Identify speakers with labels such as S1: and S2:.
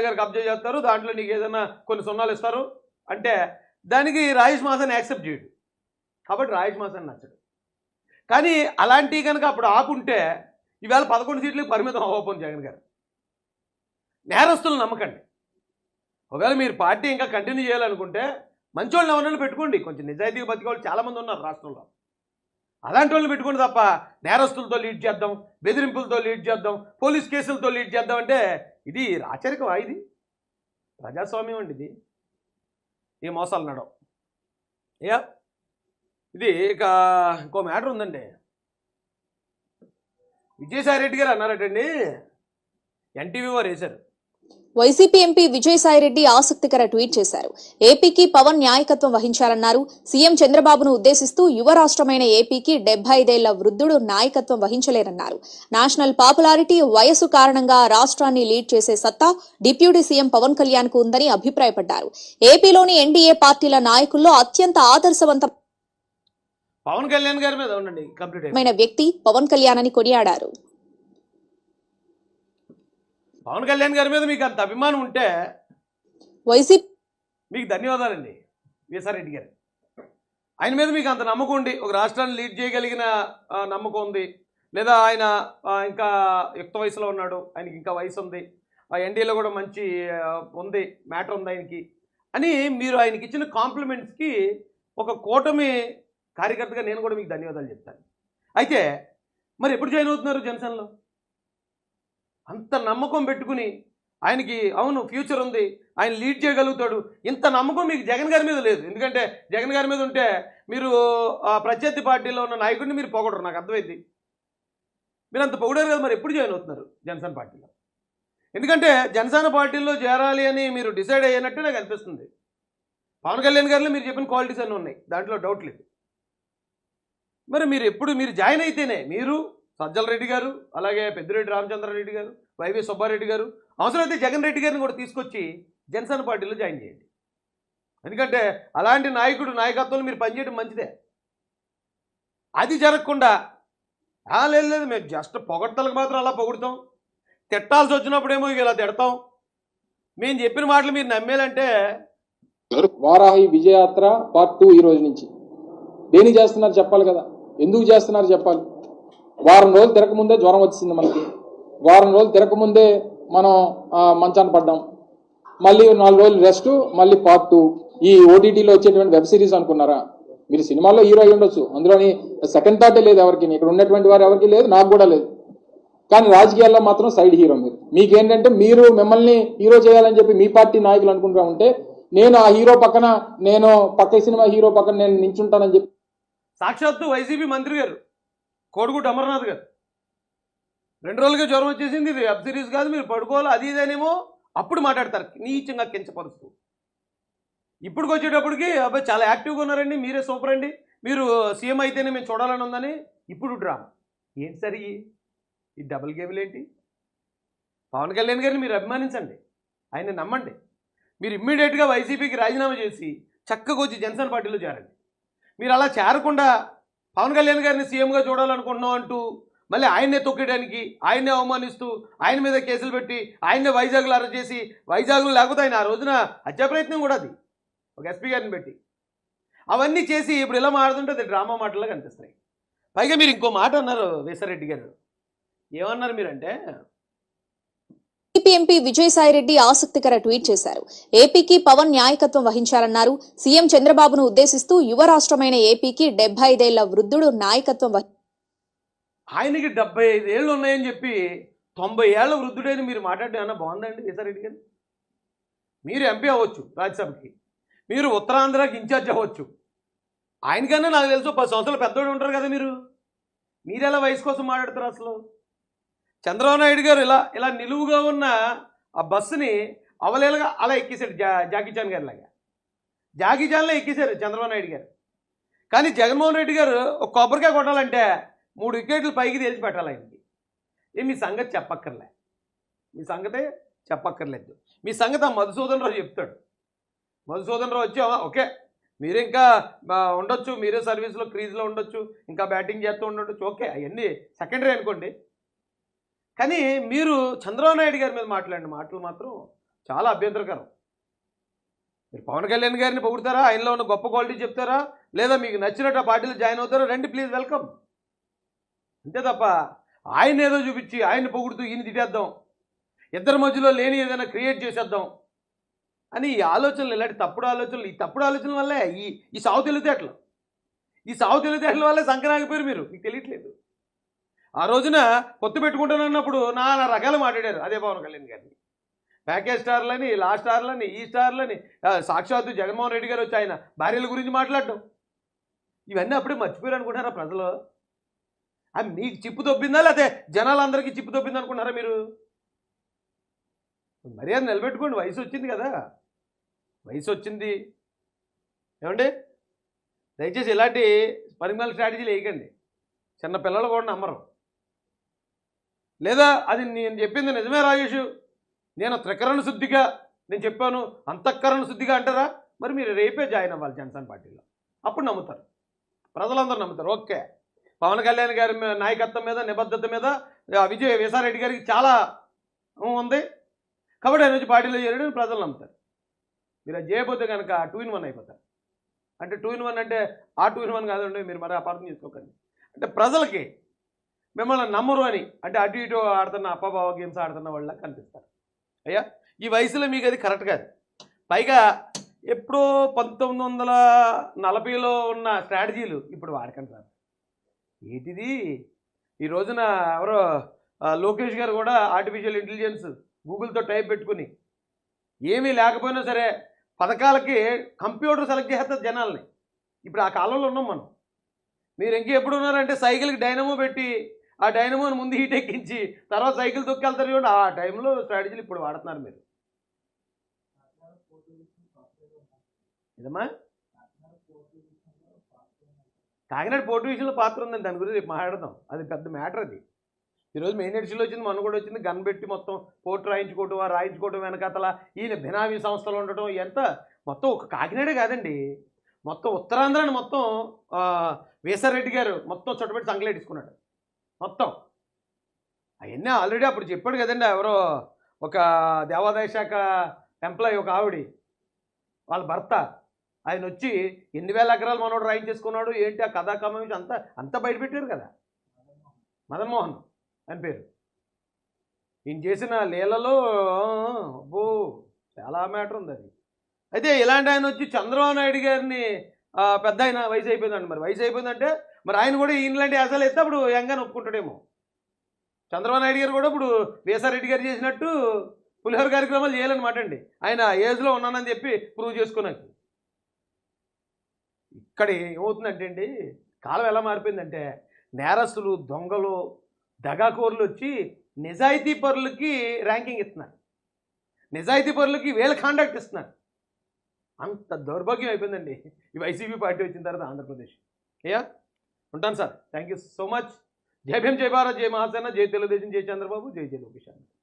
S1: గారు కబ్జా చేస్తారు దాంట్లో నీకు ఏదైనా కొన్ని సున్నాలు ఇస్తారు. అంటే దానికి రాజేష్ మాసాన్ని యాక్సెప్ట్ చేయడు. కాబట్టి రాజేష్ మాసన్ నచ్చడు. కానీ అలాంటివి కనుక అప్పుడు ఆపుంటే ఈవేళ పదకొండు సీట్లకు పరిమితం అవ్వకపోను జగన్ గారు. నేరస్తులు నమ్మకండి. ఒకవేళ మీరు పార్టీ ఇంకా కంటిన్యూ చేయాలనుకుంటే మంచోళ్ళని ఎవరైనా పెట్టుకోండి. కొంచెం నిజాయితీగా బతికే వాళ్ళు చాలామంది ఉన్నారు రాష్ట్రంలో. అలాంటి వాళ్ళని పెట్టుకోండి తప్ప నేరస్తులతో లీడ్ చేద్దాం బెదిరింపులతో లీడ్ చేద్దాం పోలీస్ కేసులతో లీడ్ చేద్దాం అంటే ఇది రాచరికమా ఇది? ప్రజాస్వామ్యం అండి ఇది. ఈ మోసాలు నడవు. యా ఇది ఇక ఇంకో మ్యాటర్ ఉందండి. విజయసాయి రెడ్డి గారు అన్నారటండి. ఎన్టీవీ వారు వేశారు.
S2: వైసీపీ ఎంపీ విజయసాయిరెడ్డి ఆసక్తికర ట్వీట్ చేశారు. ఏపీకి పవన్ నాయకత్వం వహించారన్నారు సీఎం చంద్రబాబును ఉద్దేశిస్తూ యువ రాష్ట్రమైన ఏపీకి డెబ్బై ఐదేళ్ళ వృద్ధుడు నాయకత్వం వహించలేరన్నారు నేషనల్ పాపులారిటీ వయసు కారణంగా రాష్ట్రాన్ని లీడ్ చేసే సత్తా డిప్యూటీ సీఎం పవన్ కళ్యాణ్కు ఉందని అభిప్రాయపడ్డారు. ఏపీలోని ఎన్డీఏ పార్టీల నాయకుల్లో అత్యంత ఆదర్శవంతమైన
S1: పవన్ కళ్యాణ్ గారి మీద ఉండండి కంప్లీట్ అయిపోయింది.
S2: వ్యక్తి పవన్ కళ్యాణ్ అని కొనియాడారు.
S1: పవన్ కళ్యాణ్ గారి మీద మీకు అంత అభిమానం ఉంటే
S2: వైసీపీ
S1: మీకు ధన్యవాదాలండి. వీసారెడ్డి గారు. ఆయన మీద మీకు అంత నమ్మకం ఉండి ఒక రాష్ట్రాన్ని లీడ్ చేయగలిగిన నమ్మకం ఉంది. లేదా ఆయన ఇంకా యుక్త వయసులో ఉన్నాడు. ఆయనకి ఇంకా వయసు ఉంది. ఆ ఎన్డీఏలో కూడా మంచి ఉంది మ్యాటర్ ఉంది ఆయనకి అని మీరు ఆయనకి ఇచ్చిన కాంప్లిమెంట్స్కి ఒక కూటమి కార్యకర్తగా నేను కూడా మీకు ధన్యవాదాలు చెప్తాను. అయితే మరి ఎప్పుడు జాయిన్ అవుతున్నారు జనసేనలో? అంత నమ్మకం పెట్టుకుని ఆయనకి అవును ఫ్యూచర్ ఉంది ఆయన లీడ్ చేయగలుగుతాడు. ఇంత నమ్మకం మీకు జగన్ గారి మీద లేదు. ఎందుకంటే జగన్ గారి మీద ఉంటే మీరు ఆ ప్రత్యర్థి పార్టీలో ఉన్న నాయకుడిని మీరు పొగడరు. నాకు అర్థమైంది. మీరు అంత పొగడారు కదా మరి ఎప్పుడు జాయిన్ అవుతున్నారు జనసేన పార్టీలో? ఎందుకంటే జనసేన పార్టీలో చేరాలి అని మీరు డిసైడ్ అయ్యినట్టు నాకు అనిపిస్తుంది పవన్ కళ్యాణ్ గారిలో మీరు చెప్పిన క్వాలిటీస్ అన్నీ ఉన్నాయి. దాంట్లో డౌట్ లేదు. మరి మీరు ఎప్పుడు మీరు జాయిన్ అయితేనే మీరు సజ్జల రెడ్డి గారు అలాగే పెద్దిరెడ్డి రామచంద్రారెడ్డి గారు వైవి సుబ్బారెడ్డి గారు అవసరమైతే జగన్ రెడ్డి గారిని కూడా తీసుకొచ్చి జనసేన పార్టీలో జాయిన్ చేయండి. ఎందుకంటే అలాంటి నాయకుడు నాయకత్వంలో మీరు పనిచేయడం మంచిదే. అది జరగకుండా "ఆ, లేదు లేదు మేము జస్ట్ పొగడతలకు మాత్రం అలా పొగుడుతాం. తిట్టాల్సి వచ్చినప్పుడేమో ఇలా తిడతాం. మేము చెప్పిన మాటలు మీరు నమ్మేలంటే
S3: వారాహి విజయయాత్ర పార్ట్ టూ ఈ రోజు నుంచి. దేనికి చేస్తున్నారు చెప్పాలి కదా. ఎందుకు చేస్తున్నారు చెప్పాలి? వారం రోజులు తిరగకముందే జ్వరం వచ్చింది మనకి. వారం రోజులు తిరగకముందే మనం మంచాన పడ్డాం. మళ్ళీ నాలుగు రోజులు రెస్ట్ మళ్ళీ పార్ట్ టూ. ఈ ఓటీటీలో వచ్చేటువంటి వెబ్ సిరీస్ అనుకున్నారా? మీరు సినిమాల్లో హీరో అయి ఉండొచ్చు. అందులోని సెకండ్ థాటే లేదు ఎవరికి. ఇక్కడ ఉన్నటువంటి వారు ఎవరికి లేదు నాకు కూడా లేదు. కానీ రాజకీయాల్లో మాత్రం సైడ్ హీరో మీరు. మీకేంటంటే మీరు మిమ్మల్ని హీరో చేయాలని చెప్పి మీ పార్టీ నాయకులు అనుకుంటా ఉంటే నేను ఆ హీరో పక్కన నేను పక్క సినిమా హీరో పక్కన నేను నించుంటానని చెప్పి
S1: సాక్షాత్తు వైసీపీ మంత్రి గారు. కోడిగుడ్డు అమర్నాథ్ గారు. రెండు రోజులుగా జ్వరం వచ్చేసింది ఇది వెబ్ సిరీస్ కాదు మీరు పడుకోవాలి అది ఇదేనేమో అప్పుడు మాట్లాడతారు నీచంగా కించపరుస్తూ. ఇప్పుడుకి వచ్చేటప్పటికి అబ్బాయి చాలా యాక్టివ్గా ఉన్నారండి మీరే సూపర్ అండి. మీరు సీఎం అయితేనే మేము చూడాలని ఉందని ఇప్పుడు డ్రామా. ఏంటి సరి ఈ డబుల్ గేమ్లు ఏంటి? పవన్ కళ్యాణ్ గారిని మీరు అభిమానించండి ఆయన నమ్మండి. మీరు ఇమ్మీడియట్గా వైసీపీకి రాజీనామా చేసి చక్కగా వచ్చి జనసేన పార్టీలో చేరండి. మీరు అలా చేరకుండా పవన్ కళ్యాణ్ గారిని సీఎంగా చూడాలనుకుంటున్నాం అంటూ మళ్ళీ ఆయన్నే తొక్కేయడానికి ఆయన్నే అవమానిస్తూ ఆయన మీద కేసులు పెట్టి ఆయన్నే వైజాగ్లో అరెస్ట్ చేసి వైజాగ్లో లేకపోతే ఆయన ఆ రోజున హత్యా ప్రయత్నం కూడా అది. ఒక ఎస్పీ గారిని పెట్టి. అవన్నీ చేసి ఇప్పుడు ఇలా మాడుతుంటే అది డ్రామా మాటల్లో కనిపిస్తాయి పైగా మీరు ఇంకో మాట అన్నారు వేసారెడ్డి గారు. ఏమన్నారు మీరంటే
S2: టీడీపీ ఎంపీ విజయసాయిరెడ్డి ఆసక్తికర ట్వీట్ చేశారు. ఏపీకి పవన్ నాయకత్వం వహించారన్నారు సీఎం చంద్రబాబును ఉద్దేశిస్తూ యువ రాష్ట్రమైన ఏపీకి డెబ్బై ఐదేళ్ళ వృద్ధుడు నాయకత్వం
S1: ఆయనకి డెబ్బై ఐదు ఏళ్ళు ఉన్నాయని చెప్పి తొంభై ఏళ్ళ వృద్ధుడైన మీరు మాట్లాడడం ఏమన్నా బాగుందండి విజయసాయిరెడ్డి గారు? మీరు ఎంపీ అవ్వచ్చు రాజ్యసభకి. మీరు ఉత్తరాంధ్రకి ఇన్ఛార్జ్ అవ్వచ్చు. ఆయనకన్నా నాకు తెలుసు పది సంవత్సరాలు పెద్దోడు ఉంటారు కదా మీరు. మీరు ఎలా వయసు కోసం మాట్లాడతారు అసలు? చంద్రబాబు నాయుడు గారు ఇలా ఇలా నిలువుగా ఉన్న ఆ బస్సుని అవలేలుగా అలా ఎక్కేశాడు జా జాకీచాన్ గారి లాగా. జాకీచాన్లో ఎక్కేశారు చంద్రబాబు నాయుడు గారు. కానీ జగన్మోహన్ రెడ్డి గారు ఒక కొబ్బరికాయ కొట్టాలంటే మూడు వికెట్లు పైకి తేల్చి పెట్టాలి ఆయనకి. ఏ మీ సంగతి చెప్పక్కర్లే. మీ సంగతే చెప్పక్కర్లేదు. మీ సంగతి ఆ మధుసూదన్ రావు చెప్తాడు. మధుసూదన్ రావు వచ్చి ఓకే. మీరు ఇంకా ఉండొచ్చు. మీరే సర్వీస్లో క్రీజ్లో ఉండొచ్చు. ఇంకా బ్యాటింగ్ చేస్తూ ఉండొచ్చు. ఓకే. అవన్నీ సెకండరీ అనుకోండి. కానీ మీరు చంద్రబాబు నాయుడు గారి మీద మాట్లాడిన మాటలు మాత్రం చాలా అభ్యంతరకరం. మీరు పవన్ కళ్యాణ్ గారిని పొగుడతారా? ఆయనలో ఉన్న గొప్ప క్వాలిటీ చెప్తారా? లేదా మీకు నచ్చినట్టు ఆ పార్టీలో జాయిన్ అవుతారా? రండి ప్లీజ్ వెల్కమ్. అంతే తప్ప ఆయన ఏదో చూపించి ఆయన్ని పొగుడుతూ ఈయన తిట్టేద్దాం. ఇద్దరి మధ్యలో లేని ఏదైనా క్రియేట్ చేసేద్దాం. అని ఈ ఆలోచనలు ఇలాంటి తప్పుడు ఆలోచనలు ఈ తప్పుడు ఆలోచనల వల్లే ఈ ఈ సావు తెలివితేటలు. ఈ సావు తెలివితేటల వల్లే సంక్రాంతిపోయారు మీరు. మీకు తెలియట్లేదు. ఆ రోజున పొత్తు పెట్టుకుంటానన్నప్పుడు నానా రకాలు మాట్లాడారు. అదే పవన్ కళ్యాణ్ గారిని. ప్యాకేజ్ స్టార్లని లా స్టార్లని ఈ స్టార్లని సాక్షాత్తు జగన్మోహన్ రెడ్డి గారు వచ్చి ఆయన భార్యల గురించి మాట్లాడటం ఇవన్నీ అప్పుడే మర్చిపోయారు అనుకుంటారా ప్రజలు? అది మీకు చిప్పు దొబ్బిందా లేకపోతే జనాలందరికీ చిప్పు దొబ్బింది అనుకుంటారా మీరు? మర్యాద నిలబెట్టుకోండి వయసు వచ్చింది కదా. వయసు వచ్చింది. ఏమండి? దయచేసి ఇలాంటి పరిమాణ స్ట్రాటజీలు వేయకండి. చిన్న పిల్లలు కూడా నమ్మరు. లేదా అది నేను చెప్పింది నిజమే రాజేష్? నేను త్రికరణ శుద్ధిగా నేను చెప్పాను అంతఃకరణ శుద్ధిగా అంటారా? మరి మీరు రేపే జాయిన్ అవ్వాలి జనసేన పార్టీలో. అప్పుడు నమ్ముతారు. ప్రజలందరూ నమ్ముతారు. ఓకే. పవన్ కళ్యాణ్ గారి నాయకత్వం మీద నిబద్ధత మీద విజయ విజయ్ విసారెడ్డి గారికి చాలా ఉంది. కాబట్టి ఆయన వచ్చి పార్టీలో చేరడం ప్రజలు నమ్ముతారు. మీరు అది చేయబోతే కనుక టూ ఇన్ వన్ అయిపోతారు. అంటే టూ ఇన్ వన్ అంటే ఆ టూ ఇన్ వన్ కాదండి మీరు మరి అపార్థం చేసుకోకండి. అంటే ప్రజలకి మిమ్మల్ని నమ్మరు అని. అంటే అటు ఇటు ఆడుతున్న అప్పబావ గేమ్స్ ఆడుతున్న వాళ్ళ కనిపిస్తారు. అయ్యా? ఈ వయసులో మీకు అది కరెక్ట్ కాదు. పైగా ఎప్పుడో పంతొమ్మిది వందల నలభైలో ఉన్న స్ట్రాటజీలు ఇప్పుడు వాడకండి సార్. ఏంటిది? ఈ రోజున ఎవరో లోకేష్ గారు కూడా ఆర్టిఫిషియల్ ఇంటెలిజెన్స్ గూగుల్తో టైప్ పెట్టుకుని ఏమీ లేకపోయినా సరే పథకాలకి కంప్యూటర్ సెలెక్ట్ చేస్తారు జనాల్ని. ఇప్పుడు ఆ కాలంలో ఉన్నాం మనం. మీరు ఇంకెప్పుడు ఉన్నారంటే సైకిల్కి డైనమో పెట్టి ఆ డైనమోని ముందు హీట్ ఎక్కించి తర్వాత సైకిల్ తొక్కెళ్తారు చూడండి. ఆ టైంలో స్ట్రాటజీలు ఇప్పుడు వాడుతున్నారు మీరు. ఇదమ్మా కాకినాడ పోర్టు విషయంలో పాత్ర ఉందండి. దాని గురించి రేపు మాట్లాడదాం. అది పెద్ద మ్యాటర్ అది. ఈరోజు మెయిన్ ఎడిషన్లో వచ్చింది మన కూడా వచ్చింది. గన్ పెట్టి మొత్తం పోర్టు రాయించుకోవటం ఆ రాయించుకోవటం వెనకాతల ఈయన బినామీ సంస్థలు ఉండటం ఎంత మొత్తం ఒక కాకినాడే కాదండి. మొత్తం ఉత్తరాంధ్రాన్ని మొత్తం వేసారెడ్డి గారు మొత్తం చుట్టబెట్టి సంకలేట్టుకున్నాడు మొత్తం. అవన్నీ ఆల్రెడీ అప్పుడు చెప్పాడు కదండి ఎవరో ఒక దేవాదాయ శాఖ ఎంప్లాయీ ఒక ఆవిడి. వాళ్ళ భర్త. ఆయన వచ్చి ఎన్ని వేల ఎకరాలు మనోడు రాయించేసుకున్నాడు ఏంటి ఆ కథా కమం అంతా అంతా బయటపెట్టారు కదా. మదన్మోహన్ అని పేరు. ఈయన చేసిన లీలలో అబ్బో చాలా మ్యాటర్ ఉంది అది. అయితే ఇలాంటి ఆయన వచ్చి చంద్రబాబు నాయుడు గారిని పెద్ద ఆయన వయసు అయిపోయిందండి మరి. వయసు అయిపోయిందంటే మరి ఆయన కూడా ఈయనలాంటి అసలు ఎత్తే అప్పుడు యంగా ఒప్పుకుంటాడేమో. చంద్రబాబు నాయుడు గారు కూడా ఇప్పుడు వేసారెడ్డి గారు చేసినట్టు పులిహోర కార్యక్రమాలు చేయాలన్నమాట అండి. ఆయన ఏజ్లో ఉన్నానని చెప్పి ప్రూవ్ చేసుకున్నాకి ఇక్కడ ఏమవుతుందంటే అండి కాలం ఎలా మారిపోయిందంటే నేరస్తులు దొంగలు దగాకోర్లు వచ్చి నిజాయితీ పరులకి ర్యాంకింగ్ ఇస్తున్నారు. నిజాయితీ పరులకి వీళ్ళ కాంటాక్ట్ ఇస్తున్నారు. అంత దౌర్భాగ్యం అయిపోయిందండి. ఈ వైసీపీ పార్టీ వచ్చిన తర్వాత ఆంధ్రప్రదేశ్. అయ్యా? ఉంటాను sir. Thank you so much జై భీమ్ జై భారత్ జై మహాసేన జై తెలుగుదేశం జై చంద్రబాబు జై జై లోకేష్